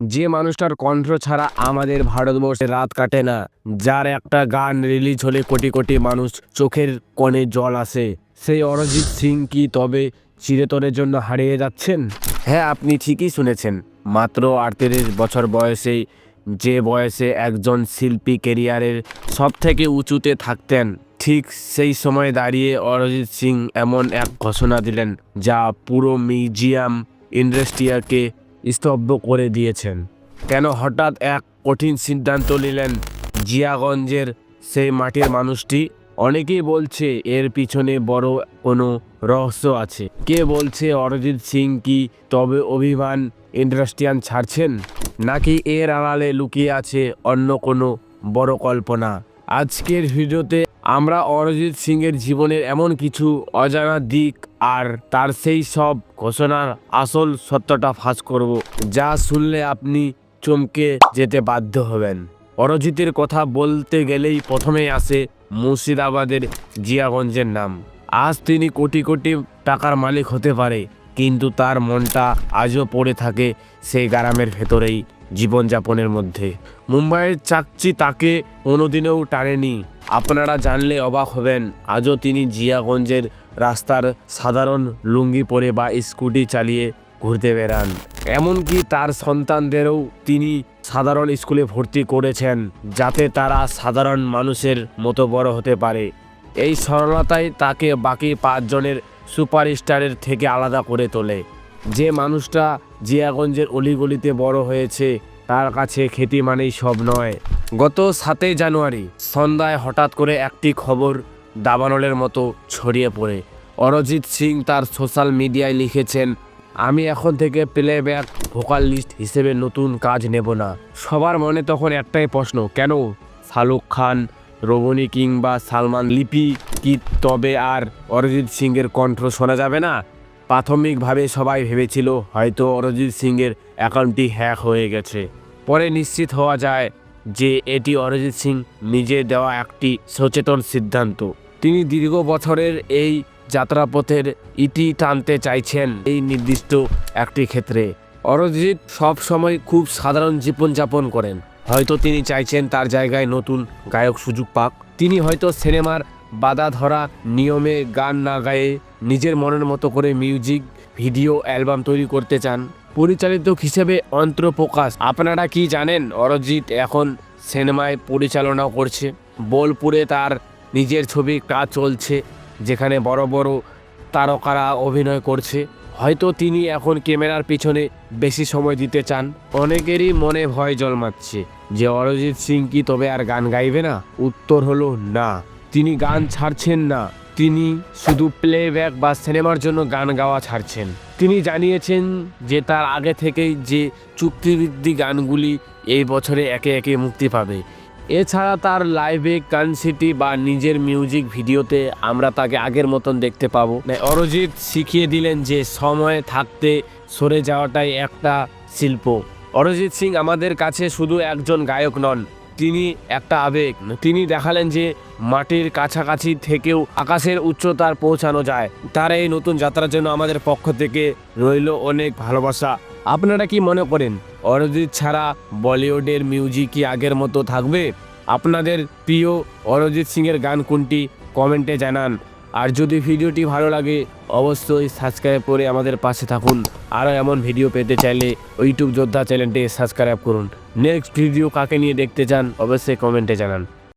যে মানুষটার কণ্ঠ ছাড়া আমাদের ভারতবর্ষে রাত কাটে না, যার একটা গান রিলিজ হলে কোটি কোটি মানুষ চোখের কোণে জল আসে। সেই অরিজিৎ সিং কি তবে চিরতরের জন্য হারিয়ে যাচ্ছেন? হ্যাঁ আপনি ঠিকই শুনেছেন। মাত্র আটত্রিশ বছর বয়সেই যে বয়সে একজন শিল্পী কেরিয়ারের সব থেকে উঁচুতে থাকতেন, ঠিক সেই সময় দাঁড়িয়ে অরিজিৎ সিং এমন এক ঘোষণা দিলেন, যা পুরো মিউজিয়াম ইন্ডাস্ট্রিয়াকে স্তব্ধ করে দিয়েছেন। কেন হঠাৎ এক কঠিন সিদ্ধান্ত নিলেন জিয়াগঞ্জের সেই মাটির মানুষটি? অনেকেই বলছে এর পিছনে বড় কোনো রহস্য আছে। কে বলছে অরিজিৎ সিং কি তবে অভিমান ইন্ডাস্ট্রিয়ান ছাড়ছেন? নাকি এর আড়ালে লুকিয়ে আছে অন্য কোনো বড় কল্পনা? আজকের ভিডিওতে আমরা অরিজিৎ সিং এর জীবনের এমন কিছু অজানা দিক আর তার সেই সব ঘোষণার আসল সত্যটা ফাঁস করব, যা শুনলে আপনি চমকে যেতে বাধ্য হবেন। অরিজিতের কথা বলতে গেলেই প্রথমেই আসে মুর্শিদাবাদের জিয়াগঞ্জের নাম। আজ তিনি কোটি কোটি টাকার মালিক হতে পারে, কিন্তু তার মনটা আজও পড়ে থাকে সেই গ্রামের ভেতরেই। জীবনযাপনের মধ্যে। মুম্বাইয়ের চাকচি তাকে কোনোদিনেও টানেনি। আপনারা জানলে অবাক হবেন, আজও তিনি জিয়াগঞ্জের রাস্তার সাধারণ লুঙ্গি পরে বা স্কুটি চালিয়ে ঘুরতে বেড়ান। এমনকি তার সন্তানদেরও তিনি সাধারণ স্কুলে ভর্তি করেছেন, যাতে তারা সাধারণ মানুষের মতো বড় হতে পারে। এই সরলতাই তাকে বাকি পাঁচজনের সুপারস্টারের থেকে আলাদা করে তোলে। যে মানুষটা জিয়াগঞ্জের অলিগলিতে বড় হয়েছে, তার কাছে খ্যাতি মানেই সব নয়। গত সাতই জানুয়ারি সন্ধ্যায় হঠাৎ করে একটি খবর দাবানলের মতো ছড়িয়ে পড়ে। অরিজিৎ সিং তার সোশ্যাল মিডিয়ায় লিখেছেন, আমি এখন থেকে প্লেব্যাক ভোকাল লিস্ট হিসেবে নতুন কাজ নেব না। সবার মনে তখন একটাই প্রশ্ন, কেন? শাহরুখ খান রবণী কিংবা সালমান লিপি কি তবে আর অরিজিৎ সিংয়ের কণ্ঠ শোনা যাবে না? প্রাথমিকভাবে সবাই ভেবেছিল হয়তো অরিজিৎ সিংয়ের অ্যাকাউন্টটি হ্যাক হয়ে গেছে। পরে নিশ্চিত হওয়া যায় যে এটি অরিজিৎ সিং নিজে দেওয়া একটি সচেতন সিদ্ধান্ত। তিনি দীর্ঘ বছরের এই যাত্রাপথের ইতি টানতে চাইছেন এই নির্দিষ্ট একটি ক্ষেত্রে। অরিজিৎ সব সময় খুব সাধারণ জীবনযাপন করেন। হয়তো তিনি চাইছেন তার জায়গায় নতুন গায়ক সুযোগ পাক। তিনি হয়তো সিনেমার বাধা ধরা, নিয়মে গান না গায়ে, নিজের মনের মতো করে মিউজিক, ভিডিও, অ্যালবাম তৈরি করতে চান। পরিচালিত হিসেবে অন্ত্রপ্রকাশ। আপনারা কি জানেন, অরিজিৎ এখন সিনেমায় পরিচালনা করছে। বোলপুরে তার নিজের ছবি কাজ চলছে, যেখানে বড় বড় তারকারা অভিনয় করছে। হয়তো তিনি এখন ক্যামেরার পিছনে বেশি সময় দিতে চান। অনেকেরই মনে ভয় জন্মাচ্ছে যে অরিজিৎ সিং কি তবে আর গান গাইবে না? উত্তর হলো না। তিনি গান ছাড়ছেন না। তিনি শুধু প্লেব্যাক বা সিনেমার জন্য গান গাওয়া ছাড়ছেন। তিনি জানিয়েছেন যে তার আগে থেকেই যে চুক্তিবৃদ্ধি গানগুলি এই বছরে একে একে মুক্তি পাবে। এছাড়া তার লাইভে কানসিটি বা নিজের মিউজিক ভিডিওতে আমরা তাকে আগের মতন দেখতে পাবো। অরিজিৎ শিখিয়ে দিলেন যে সময় থাকতে সরে যাওয়াটাই একটা শিল্প। অরজিৎ সিং আমাদের কাছে শুধু একজন গায়ক নন তিনি একটা আবেগ। তিনি দেখালেন যে মাটির কাছাকাছি থেকেও আকাশের উচ্চতার পৌঁছানো যায়। তার এই নতুন যাত্রার জন্য আমাদের পক্ষ থেকে রইল অনেক ভালোবাসা। আপনারা কি মনে করেন, অরজিৎ ছাড়া বলিউডের মিউজিক কি আগের মতো থাকবে? আপনাদের প্রিয় অরিজিৎ সিংয়ের গান কোনটি? কমেন্টে জানান। আর যদি ভিডিওটি ভালো লাগে, অবশ্যই সাবস্ক্রাইব করে আমাদের পাশে থাকুন। আরও এমন ভিডিও পেতে চাইলে ইউটিউব যোদ্ধা চ্যানেলটি সাবস্ক্রাইব করুন। নেক্সট ভিডিও কাকে নিয়ে দেখতে চান, অবশ্যই কমেন্টে জানান।